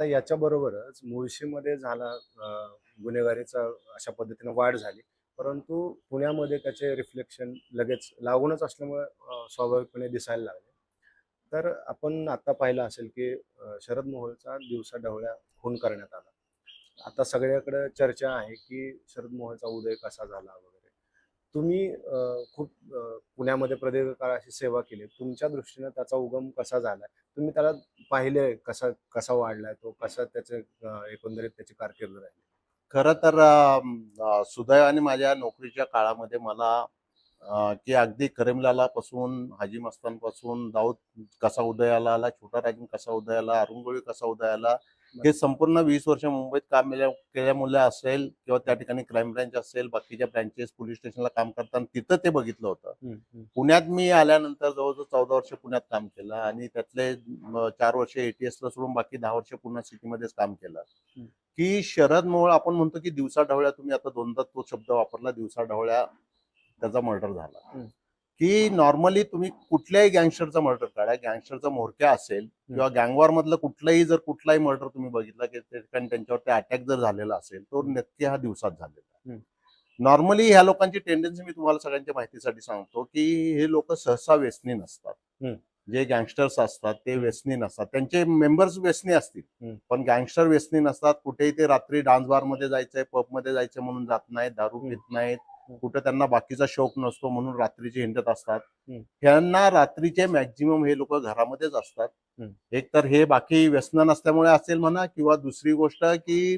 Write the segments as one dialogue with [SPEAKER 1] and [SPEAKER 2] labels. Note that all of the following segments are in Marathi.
[SPEAKER 1] आता याच्याबरोबरच मुळशीमध्ये झाला गुन्हेगारीचा अशा पद्धतीने वाढ झाली. परंतु पुण्यामध्ये त्याचे रिफ्लेक्शन लगेच लागूनच असल्यामुळे स्वाभाविकपणे दिसायला लागले. तर आपण आता पाहिलं असेल की शरद मोहोळचा दिवसा ढवळ्या खून करण्यात आला. आता सगळ्याकडे चर्चा आहे की शरद मोहोळचा उदय कसा झाला वगैरे. तुम्ही खूप पुण्यामध्ये प्रदीर्घ काळ अशी सेवा केली. तुमच्या दृष्टीने त्याचा उगम कसा झाला? तुम्ही त्याला पाहिले कसा कसा वाढलाय तो? कसा त्याचे एकंदरीत त्याची कारकीर्द राहिली?
[SPEAKER 2] खरं तर सुदैवाने माझ्या नोकरीच्या काळामध्ये मला की अगदी करीमलाला पासून हाजी मस्तानपासून दाऊद कसा उदयाला आला छोटा राजन कसा उदयाला अरुंगोळी कसा उदयाला हे संपूर्ण वीस वर्ष मुंबईत काम केल्या- केल्यामुळे असेल किंवा त्या ठिकाणी क्राईम ब्रँच असेल बाकीच्या ब्रँचेस पोलीस स्टेशनला काम करताना तिथं ते बघितलं होतं पुण्यात मी आल्यानंतर जवळजवळ चौदा वर्ष पुण्यात काम केलं आणि त्यातले चार वर्ष एटीएस ला सोडून बाकी दहा वर्ष पुणे सिटीमध्येच काम केलं. की शरद मोहोळ आपण म्हणतो की दिवसा ढवळ्या तुम्ही आता दोनदा तो शब्द वापरला दिवसा ढवळ्या त्याचा मर्डर झाला. की नॉर्मली तुम्ही कुठल्याही गँगस्टरचा मर्डर काढा गँगस्टरचा म्होरक्या असेल किंवा गँगवॉर मधलं कुठलंही जर कुठलाही मर्डर तुम्ही बघितला की त्या ठिकाणी त्यांच्यावरती अटॅक जर झालेला असेल तो नक्की हा दिवसात झालेला. नॉर्मली ह्या लोकांची टेंडन्सी मी तुम्हाला सगळ्यांच्या माहितीसाठी सांगतो की हे लोक सहसा व्यसनी नसतात. जे गँगस्टर्स असतात ते व्यसनी नसतात त्यांचे मेंबर्स व्यसनी असतील. पण गँगस्टर व्यसनी नसतात कुठेही ते रात्री डान्स बारमध्ये जायचंय पबमध्ये जायचं म्हणून जात नाहीत दारू. पित नाहीत. कुठं त्यांना बाकीचा शौक नसतो म्हणून रात्रीचे हिंडत असतात. ह्यांना रात्रीचे मॅक्झिमम हे लोक घरामध्येच असतात. एक तर हे बाकी व्यसन नसल्यामुळे असेल म्हणा किंवा दुसरी गोष्ट की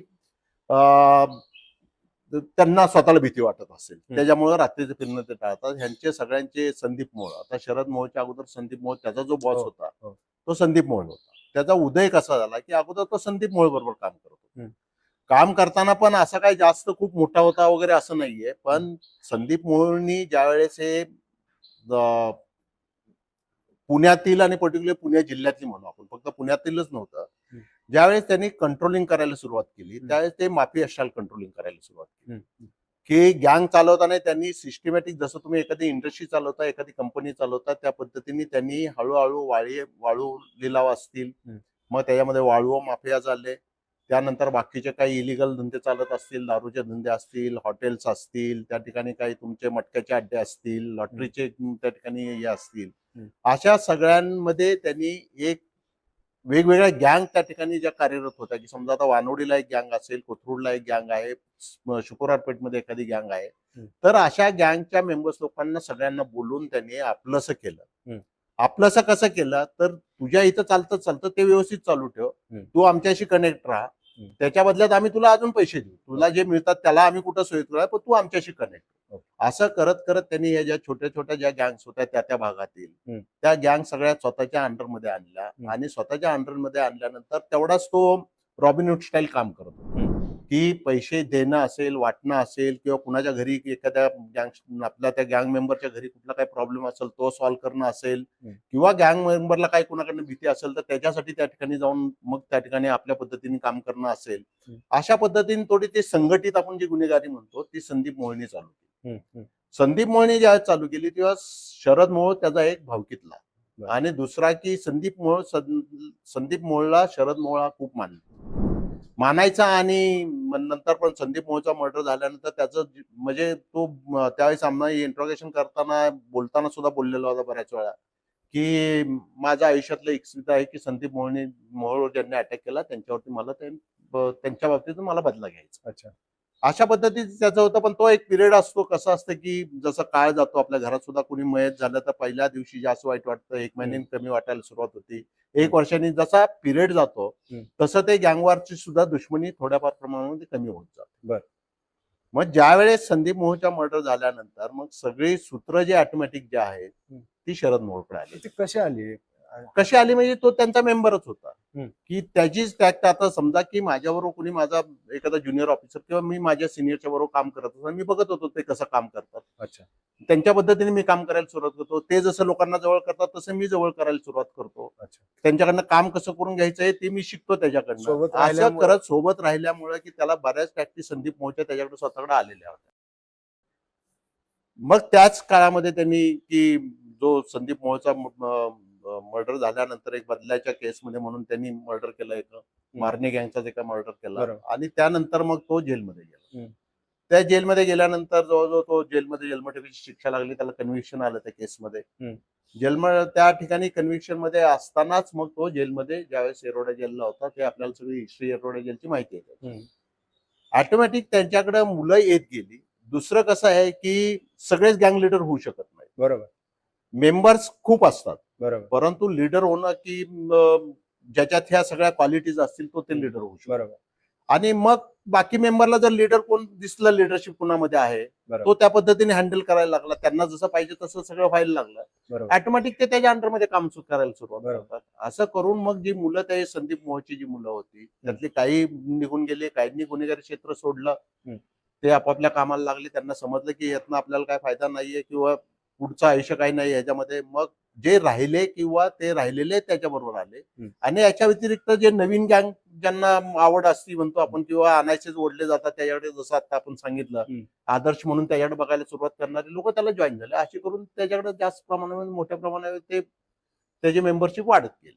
[SPEAKER 2] त्यांना स्वतःला भीती वाटत असेल त्याच्यामुळे रात्रीचे फिरणं ते टाळतात ह्यांचे सगळ्यांचे संदीप मोळ आता शरद मोळच्या अगोदर संदीप मोळ त्याचा जो बॉस
[SPEAKER 1] हो,
[SPEAKER 2] होता
[SPEAKER 1] हो.
[SPEAKER 2] तो संदीप मोळ होता त्याचा उदय कसा झाला की अगोदर तो संदीप मोळ बरोबर काम करत. काम करताना पण असा काही जास्त खूप मोठा होता वगैरे असं नाहीये पण संदीप मोळनी ज्यावेळेस हे पुण्यातील आणि पर्टिक्युलर पुणे जिल्ह्यातली म्हणू आपण फक्त पुण्यातीलच नव्हतं. ज्यावेळेस त्यांनी कंट्रोलिंग करायला सुरुवात केली. त्यावेळेस ते माफी अशाल कंट्रोलिंग करायला सुरुवात केली. की गँग चालवताना त्यांनी सिस्टमॅटिक जसं तुम्ही एखादी इंडस्ट्री चालवता एखादी कंपनी चालवता त्या पद्धतीने त्यांनी हळूहळू वाळी वाळू लिलाव असतील. मग त्याच्यामध्ये वाळू माफिया चालले त्यानंतर बाकीचे काही इलिगल धंदे चालत असतील दारूचे धंदे असतील हॉटेल्स असतील त्या ठिकाणी काही तुमचे मटक्याचे अड्डे असतील लॉटरीचे त्या ठिकाणी हे असतील. अशा सगळ्यांमध्ये त्यांनी एक वेगवेगळ्या गँग त्या ठिकाणी ज्या कार्यरत होत्या की समजा आता वानवडीला एक गँग असेल कोथरूडला एक गँग आहे शुकुरारपेठमध्ये एखादी गँग आहे. तर अशा गँगच्या मेंबर्स लोकांना सगळ्यांना बोलून त्यांनी आपलंसं केलं. आपलंसं कसं केलं तर तुझ्या इथं चालतं चालतं ते व्यवस्थित चालू ठेव. तू आमच्याशी कनेक्ट राहा. त्याच्या बदल्यात आम्ही तुला अजून पैसे देऊ तुला जे मिळतात त्याला आम्ही कुठं सोय करूया पण तू आमच्याशी कनेक्ट. असं करत करत त्यांनी या ज्या छोट्या छोट्या ज्या गँग्स होत्या त्या त्या भागातील. त्या गँग सगळ्या स्वतःच्या अंडरमध्ये आणल्या. आणि स्वतःच्या अंडरमध्ये आणल्यानंतर तेवढाच तो रॉबिनहुड स्टाईल काम करत की पैसे देणं असेल वाटणं असेल किंवा कुणाच्या घरी एखाद्या गँग आपल्या त्या गँग मेंबरच्या घरी कुठला काही प्रॉब्लेम असेल तो सॉल्व्ह करणं असेल. किंवा गँग मेंबरला काही कुणाकडनं भीती असेल तर त्याच्यासाठी त्या ठिकाणी जाऊन मग त्या ठिकाणी आपल्या पद्धतीने काम करणं असेल. अशा पद्धतीने थोडी ते संघटित आपण जी गुन्हेगारी म्हणतो ती संदीप मोहिनी चालू केली. संदीप मोहने ज्या चालू केली तेव्हा शरद मोहोळ त्याचा एक भावकीतला. आणि दुसरा की संदीप मोहोळ सं- संदीप मोहोळला शरद मोहोळ हा खूप मानला मानायचा आणि नंतर पण संदीप मोहचा मर्डर झाल्यानंतर त्याचं म्हणजे तो त्यावेळी त्यावेळेस आम्हाला इंट्रोगेशन करताना बोलताना सुद्धा बोललेला होता बऱ्याच वेळा की माझ्या आयुष्यातलं इच्छित आहे की संदीप मोहने मोहोळ ज्यांनी अटॅक केला त्यांच्यावरती मला ते- त्यांच्या बाबतीत मला बदला घ्यायचा.
[SPEAKER 1] अच्छा.
[SPEAKER 2] अशा पद्धतीचं त्याचं होतं पण तो एक पिरियड असतो कसं असतं की जसं काळ जातो आपल्या घरात सुद्धा कोणी मयत झालं तर पहिल्या दिवशी जास्त वाईट वाटतं एक महिन्याने कमी वाटायला सुरुवात होती एक वर्षांनी जसा पिरियड जातो. तसं ते गँगवारची सुद्धा दुश्मनी थोड्याफार प्रमाणामध्ये कमी होत जाते
[SPEAKER 1] बरं.
[SPEAKER 2] मग ज्या वेळेस संदीप मोहच्या मर्डर झाल्यानंतर मग सगळी सूत्र जे ऑटोमॅटिक जे आहेत. ती शरद मोहोळकडे आली
[SPEAKER 1] ती कशी आली
[SPEAKER 2] कशी आली म्हणजे तो त्यांचा मेंबरच होता. की त्याचीच त्यात आता समजा की माझ्याबरोबर कुणी माझा एखादा ज्युनियर ऑफिसर किंवा मी माझ्या सिनियरच्या बरोबर काम करत असतो मी बघत होतो ते कसं काम करतात.
[SPEAKER 1] अच्छा.
[SPEAKER 2] त्यांच्या पद्धतीने मी काम करायला सुरुवात करतो. ते जसं लोकांना जवळ करतात तसं मी जवळ करायला सुरुवात करतो.
[SPEAKER 1] अच्छा.
[SPEAKER 2] त्यांच्याकडनं काम कसं करून घ्यायचं आहे ते मी शिकतो त्याच्याकडनं. असं करत सोबत राहिल्यामुळे की त्याला बऱ्याच टॅक्टी संदीप मोहच्या त्याच्याकडे स्वतःकडे आलेल्या होत्या. मग त्याच काळामध्ये त्यांनी की जो संदीप मोहचा मर्डर झाल्यानंतर एक बदल्याच्या केसमध्ये म्हणून त्यांनी मर्डर केलं एक मारणे गँगचा जे काय मर्डर केला. आणि त्यानंतर मग तो जेलमध्ये गेला. त्या जेलमध्ये गेल्यानंतर जवळजवळ तो जेलमध्ये जन्मठेपीची शिक्षा लागली त्याला कन्व्हिक्शन आलं त्या केसमध्ये. जेलम त्या ठिकाणी कन्व्हिक्शनमध्ये असतानाच मग तो जेलमध्ये ज्यावेळेस एरोडा जेलला होता ते आपल्याला सगळी हिस्ट्री एरोडा जेलची माहिती आहे
[SPEAKER 1] हम्म.
[SPEAKER 2] ऑटोमॅटिक त्यांच्याकडे मुलं येत गेली. दुसरं कसं आहे की सगळेच गँग लिडर होऊ शकत नाही
[SPEAKER 1] बरोबर.
[SPEAKER 2] मेंबर्स खूप असतात.
[SPEAKER 1] बरोबर.
[SPEAKER 2] परंतु लीडर होणं की ज्याच्यात ह्या सगळ्या क्वालिटीज असतील तो ते लीडर होऊ शकतो.
[SPEAKER 1] बरोबर.
[SPEAKER 2] आणि मग बाकी मेंबरला जर लीडर कोण दिसलं लिडरशिप कुणामध्ये आहे तो त्या पद्धतीने हँडल करायला लागला. त्यांना जसं पाहिजे तसं सगळं व्हायला लागलं. ऑटोमॅटिक ते त्याच्या अंडरमध्ये काम करायला सुरुवात. करतात. असं करून मग जी मुलं ते संदीप मोहची जी मुलं होती त्यातली काही निघून गेले काहींनी गुन्हेगारी क्षेत्र सोडलं. ते आपापल्या कामाला लागले. त्यांना समजलं की यातनं आपल्याला काय फायदा नाहीये किंवा पुढचं आयुष्य काही नाही याच्यामध्ये. मग जे राहिले किंवा ते राहिलेले त्याच्याबरोबर आले. आणि याच्या व्यतिरिक्त जे नवीन गँग ज्यांना आवड असती म्हणतो आपण किंवा आणायचेच ओढले जातात त्याच्याकडे जसं आता आपण सांगितलं. आदर्श म्हणून त्याच्याकडे बघायला सुरुवात करणारे लोक त्याला जॉईन झाले. अशी करून त्याच्याकडे जास्त प्रमाणामध्ये मोठ्या प्रमाणावर ते त्याची मेंबरशिप वाढत गेली.